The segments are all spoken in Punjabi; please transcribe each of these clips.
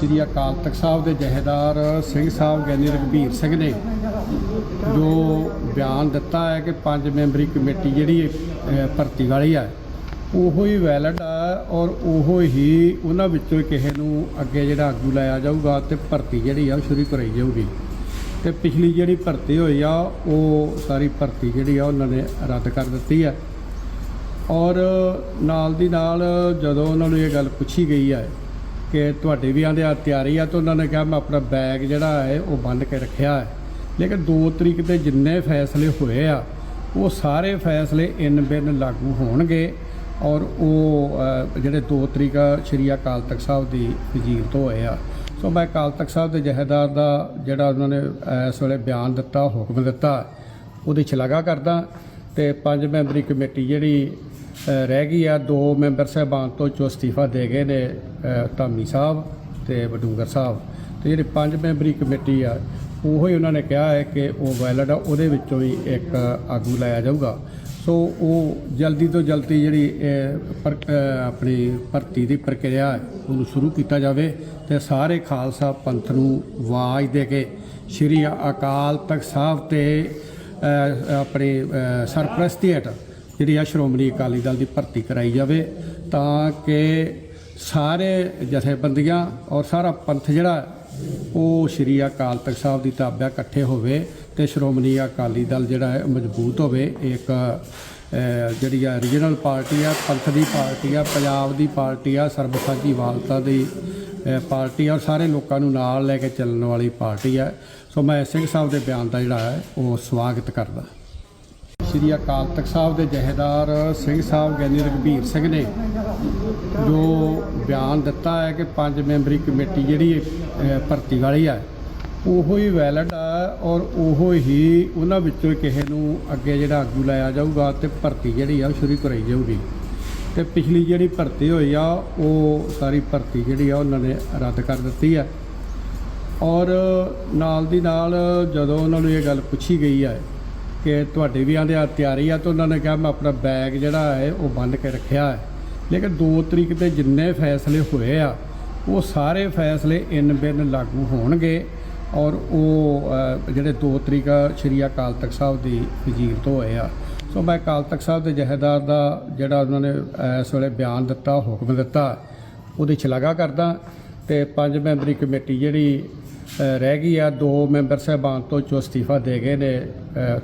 ਸ਼੍ਰੀ ਅਕਾਲ ਤਖਤ ਸਾਹਿਬ ਦੇ ਜਹੇਦਾਰ ਸਿੰਘ ਸਾਹਿਬ ਗਿਆਨੀ ਰਘਬੀਰ ਸਿੰਘ ਨੇ ਜੋ ਬਿਆਨ ਦਿੱਤਾ ਹੈ ਕਿ ਪੰਜ ਮੈਂਬਰੀ ਕਮੇਟੀ ਜਿਹੜੀ ਭਰਤੀ ਵਾਲੀ ਹੈ, ਉਹੋ ਹੀ ਵੈਲਿਡ ਹੈ ਔਰ ਉਹੋ ਹੀ ਉਹਨਾਂ ਵਿੱਚੋਂ ਕਿਸੇ ਨੂੰ ਅੱਗੇ ਜਿਹੜਾ ਆਗੂ ਲਾਇਆ ਜਾਊਗਾ ਤੇ ਭਰਤੀ ਜਿਹੜੀ ਆ ਉਹ ਸ਼ੁਰੂ ਕਰਾਈ ਜਾਊਗੀ। ਤੇ ਪਿਛਲੀ ਜਿਹੜੀ ਭਰਤੀ ਹੋਈ ਆ, ਉਹ ਸਾਰੀ ਭਰਤੀ ਜਿਹੜੀ ਆ ਉਹਨਾਂ ਨੇ ਰੱਦ ਕਰ ਦਿੱਤੀ ਹੈ। ਔਰ ਨਾਲ ਦੀ ਨਾਲ ਜਦੋਂ ਉਹਨਾਂ ਨੂੰ ਇਹ ਗੱਲ ਪੁੱਛੀ ਗਈ ਹੈ ਕਿ ਤੁਹਾਡੇ ਵੀ ਆਂਦੇ ਆ, ਤਿਆਰੀ ਆ ਤਾਂ ਉਹਨਾਂ ਨੇ ਕਿਹਾ ਮੈਂ ਆਪਣਾ ਬੈਗ ਜਿਹੜਾ ਹੈ ਉਹ ਬੰਨ ਕੇ ਰੱਖਿਆ ਹੈ। ਲੇਕਿਨ 2 ਤਰੀਕ ਤੇ ਜਿੰਨੇ ਫੈਸਲੇ ਹੋਏ ਆ, ਉਹ ਸਾਰੇ ਫੈਸਲੇ ਇਨ ਬਿਨ ਲਾਗੂ ਹੋਣਗੇ ਔਰ ਉਹ ਜਿਹੜੇ 2 ਤਰੀਕ ਸ਼੍ਰੀ ਅਕਾਲ ਤਖਤ ਸਾਹਿਬ ਦੀ ਵਜ਼ੀਰ ਤੋਂ ਹੋਏ ਆ। ਸੋ ਮੈਂ ਅਕਾਲ ਤਖਤ ਸਾਹਿਬ ਦੇ ਜਹੇਦਾਰ ਦਾ ਜਿਹੜਾ ਉਹਨਾਂ ਨੇ ਇਸ ਵੇਲੇ ਬਿਆਨ ਦਿੱਤਾ, ਹੁਕਮ ਦਿੱਤਾ, ਉਹਦੀ ਸ਼ਲਾਘਾ ਕਰਦਾ ਤੇ ਪੰਜ ਮੈਂਬਰੀ ਕਮੇਟੀ ਜਿਹੜੀ ਰਹਿ ਗਈ ਆ। ਦੋ ਮੈਂਬਰ ਸਾਹਿਬਾਨ ਤੋਂ ਜੋ ਅਸਤੀਫਾ ਦੇ ਗਏ ਨੇ ਧਾਮੀ ਸਾਹਿਬ ਤੇ ਬਡੂੰਗਰ ਸਾਹਿਬ। ਤੇ ਜਿਹੜੀ ਪੰਜ ਮੈਂਬਰੀ ਕਮੇਟੀ ਆ ਉਹ ਹੀ ਉਹਨਾਂ ਨੇ ਕਿਹਾ ਹੈ ਕਿ ਉਹ ਵੈਲਿਡ ਆ ਉਹਦੇ ਵਿੱਚੋਂ ਹੀ ਇੱਕ ਆਗੂ ਲਾਇਆ ਜਾਊਗਾ। ਸੋ ਉਹ ਜਲਦੀ ਤੋਂ ਜਲਦੀ ਜਿਹੜੀ ਆਪਣੀ ਭਰਤੀ ਦੀ ਪ੍ਰਕਿਰਿਆ ਉਹਨੂੰ ਸ਼ੁਰੂ ਕੀਤਾ ਜਾਵੇ ਤੇ ਸਾਰੇ ਖਾਲਸਾ ਪੰਥ ਨੂੰ ਆਵਾਜ਼ ਦੇ ਕੇ ਸ਼੍ਰੀ ਅਕਾਲ ਤਖਤ ਸਾਹਿਬ ਤੇ ਅ, ਆਪਣੀ ਅ, ਸਰਪ੍ਰਸਤੀ ਹੇਠ ਜਿਹੜੀ ਆ ਸ਼੍ਰੋਮਣੀ ਅਕਾਲੀ ਦਲ ਦੀ ਭਰਤੀ ਕਰਾਈ ਜਾਵੇ, ਤਾਂ ਕਿ ਸਾਰੇ ਜਥੇਬੰਦੀਆਂ ਔਰ ਸਾਰਾ ਪੰਥ ਜਿਹੜਾ, ਉਹ ਸ਼੍ਰੀ ਅਕਾਲ ਤਖਤ ਸਾਹਿਬ ਦੀ ਤਾਬਿਆ ਇਕੱਠੇ ਹੋਵੇ ਤੇ ਸ਼੍ਰੋਮਣੀ ਅਕਾਲੀ ਦਲ ਜਿਹੜਾ ਹੈ ਮਜ਼ਬੂਤ ਹੋਵੇ। ਇੱਕ ਜਿਹੜੀ ਆ ਰੀਜਨਲ ਪਾਰਟੀ ਆ, ਪੰਥ ਦੀ ਪਾਰਟੀ ਆ, ਪੰਜਾਬ ਦੀ ਪਾਰਟੀ ਆ ਸਰਬਸਾਂਝੀ ਵਾਲਤਾ ਦੀ ਪਾਰਟੀ ਆ, ਔਰ ਸਾਰੇ ਲੋਕਾਂ ਨੂੰ ਨਾਲ ਲੈ ਕੇ ਚੱਲਣ ਵਾਲੀ ਪਾਰਟੀ ਆ। ਸੋ ਮੈਂ ਸਿੰਘ ਸਾਹਿਬ ਦੇ ਬਿਆਨ ਦਾ ਜਿਹੜਾ ਹੈ, ਉਹ ਸਵਾਗਤ ਕਰਦਾ। ਸ਼੍ਰੀ ਅਕਾਲ ਤਖਤ ਸਾਹਿਬ ਦੇ ਜਹੇਦਾਰ ਸਿੰਘ ਸਾਹਿਬ ਗਿਆਨੀ ਰਘਬੀਰ ਸਿੰਘ ਨੇ ਜੋ ਬਿਆਨ ਦਿੱਤਾ ਹੈ ਕਿ ਪੰਜ ਮੈਂਬਰੀ ਕਮੇਟੀ ਜਿਹੜੀ ਅਹ, ਭਰਤੀ ਵਾਲੀ ਆ ਉਹੋ ਹੀ ਵੈਲਿਡ ਆ ਔਰ ਉਹੋ ਹੀ ਉਹਨਾਂ ਵਿੱਚੋਂ ਕਿਸੇ ਨੂੰ ਅੱਗੇ ਜਿਹੜਾ ਆਗੂ ਲਾਇਆ ਜਾਊਗਾ ਤੇ ਭਰਤੀ ਜਿਹੜੀ ਆ ਉਹ ਸ਼ੁਰੂ ਕਰਾਈ ਜਾਊਗੀ। ਤੇ ਪਿਛਲੀ ਜਿਹੜੀ ਭਰਤੀ ਹੋਈ ਆ ਉਹ ਸਾਰੀ ਭਰਤੀ ਜਿਹੜੀ ਆ ਉਹਨਾਂ ਨੇ ਰੱਦ ਕਰ ਦਿੱਤੀ ਹੈ ਔਰ ਨਾਲ ਦੀ ਨਾਲ ਜਦੋਂ ਉਹਨਾਂ ਨੂੰ ਇਹ ਗੱਲ ਪੁੱਛੀ ਗਈ ਹੈ ਕਿ ਤੁਹਾਡੇ ਵੀ ਆਂਦੇ ਆ, ਤਿਆਰੀ ਆ, ਤਾਂ ਉਹਨਾਂ ਨੇ ਕਿਹਾ ਮੈਂ ਆਪਣਾ ਬੈਗ ਜਿਹੜਾ ਹੈ, ਉਹ ਬੰਨ ਕੇ ਰੱਖਿਆ ਹੈ। ਲੇਕਿਨ 2 ਤਰੀਕ ਤੇ ਜਿੰਨੇ ਫੈਸਲੇ ਹੋਏ ਆ, ਉਹ ਸਾਰੇ ਫੈਸਲੇ ਇਨ ਬਿਨ ਲਾਗੂ ਹੋਣਗੇ ਔਰ ਉਹ ਜਿਹੜੇ 2 ਤਰੀਕ ਸ਼੍ਰੀ ਅਕਾਲ ਤਖਤ ਸਾਹਿਬ ਦੀ ਵਜ਼ੀਰ ਤੋਂ ਹੋਏ ਆ। ਸੋ ਮੈਂ ਅਕਾਲ ਤਖਤ ਸਾਹਿਬ ਦੇ ਜਹੇਦਾਰ ਦਾ ਜਿਹੜਾ ਉਹਨਾਂ ਨੇ ਇਸ ਵੇਲੇ ਬਿਆਨ ਦਿੱਤਾ, ਹੁਕਮ ਦਿੱਤਾ, ਉਹਦੀ ਸ਼ਲਾਘਾ ਕਰਦਾ। ਤੇ ਪੰਜ ਮੈਂਬਰੀ ਕਮੇਟੀ ਜਿਹੜੀ ਰਹਿ ਗਈ ਆ। ਦੋ ਮੈਂਬਰ ਸਾਹਿਬਾਨ ਤੋਂ ਜੋ ਅਸਤੀਫਾ ਦੇ ਗਏ ਨੇ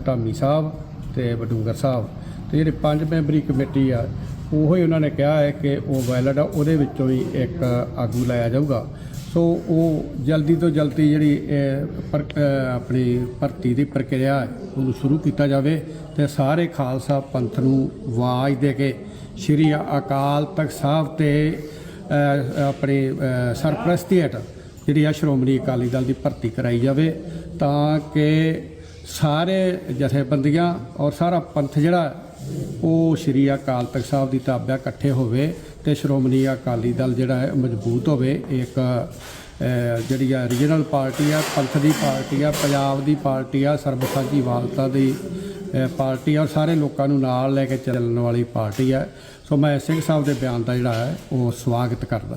ਧਾਮੀ ਸਾਹਿਬ ਤੇ ਬਡੂੰਗਰ ਸਾਹਿਬ। ਤੇ ਜਿਹੜੇ ਪੰਜ ਮੈਂਬਰੀ ਕਮੇਟੀ ਆ ਉਹ ਹੀ ਉਹਨਾਂ ਨੇ ਕਿਹਾ ਹੈ ਕਿ ਉਹ ਵੈਲਿਡ ਆ ਉਹਦੇ ਵਿੱਚੋਂ ਹੀ ਇੱਕ ਆਗੂ ਲਾਇਆ ਜਾਊਗਾ। ਸੋ ਉਹ ਜਲਦੀ ਤੋਂ ਜਲਦੀ ਜਿਹੜੀ ਆਪਣੀ ਭਰਤੀ ਦੀ ਪ੍ਰਕਿਰਿਆ ਉਹਨੂੰ ਸ਼ੁਰੂ ਕੀਤਾ ਜਾਵੇ ਤੇ ਸਾਰੇ ਖਾਲਸਾ ਪੰਥ ਨੂੰ ਆਵਾਜ਼ ਦੇ ਕੇ ਸ਼੍ਰੀ ਅਕਾਲ ਤਖਤ ਸਾਹਿਬ ਤੇ ਅ, ਆਪਣੀ ਅ, ਸਰਪ੍ਰਸਤੀ ਹੇਠ ਜਿਹੜੀ ਆ ਸ਼੍ਰੋਮਣੀ ਅਕਾਲੀ ਦਲ ਦੀ ਭਰਤੀ ਕਰਾਈ ਜਾਵੇ, ਤਾਂ ਕਿ ਸਾਰੇ ਜਥੇਬੰਦੀਆਂ ਔਰ ਸਾਰਾ ਪੰਥ ਜਿਹੜਾ, ਉਹ ਸ਼੍ਰੀ ਅਕਾਲ ਤਖਤ ਸਾਹਿਬ ਦੀ ਤਾਬਿਆ ਇਕੱਠੇ ਹੋਵੇ ਤੇ ਸ਼੍ਰੋਮਣੀ ਅਕਾਲੀ ਦਲ ਜਿਹੜਾ ਹੈ ਮਜ਼ਬੂਤ ਹੋਵੇ। ਇੱਕ ਜਿਹੜੀ ਆ ਰੀਜਨਲ ਪਾਰਟੀ ਆ, ਪੰਥ ਦੀ ਪਾਰਟੀ ਆ, ਪੰਜਾਬ ਦੀ ਪਾਰਟੀ ਆ ਸਰਬਸਾਂਝੀ ਵਾਲਤਾ ਦੀ ਪਾਰਟੀ ਆ, ਔਰ ਸਾਰੇ ਲੋਕਾਂ ਨੂੰ ਨਾਲ ਲੈ ਕੇ ਚੱਲਣ ਵਾਲੀ ਪਾਰਟੀ ਆ। ਸੋ ਮੈਂ ਸਿੰਘ ਸਾਹਿਬ ਦੇ ਬਿਆਨ ਦਾ ਜਿਹੜਾ ਹੈ, ਉਹ ਸਵਾਗਤ ਕਰਦਾ।